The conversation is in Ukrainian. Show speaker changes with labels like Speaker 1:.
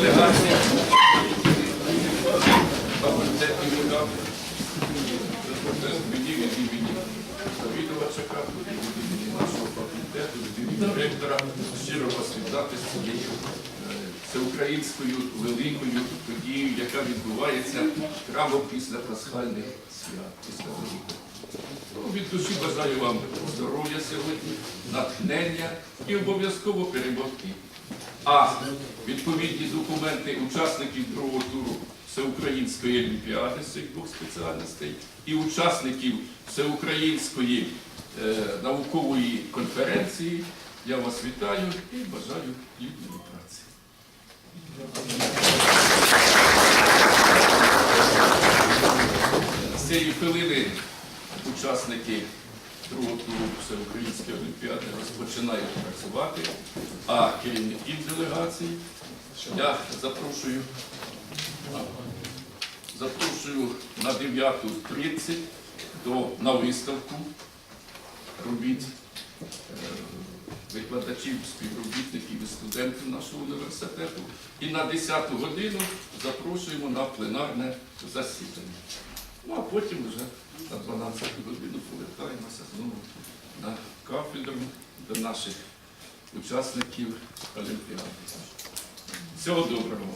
Speaker 1: делегація. Директора щиро вас віддати своєю всеукраїнською великою подією, яка відбувається прямо після пасхальних свят, після Ну, Від душі бажаю вам здоров'я сьогодні, натхнення і обов'язково перемогти. А відповідні документи учасників другого туру Всеукраїнської олімпіади з цих двох спеціальностей і учасників Всеукраїнської е, наукової конференції. Я вас вітаю і бажаю плідної праці. З цієї хвилини учасники другого туру Всеукраїнської олімпіади розпочинають працювати, а керівників делегації я запрошую, запрошую на 9.30 до, на виставку робіт е, викладачів, співробітників і студентів нашого університету. І на 10 годину запрошуємо на пленарне засідання. Ну а потім вже на 12 годину повертаємося знову на кафедру до наших учасників Олімпіади. Всього доброго.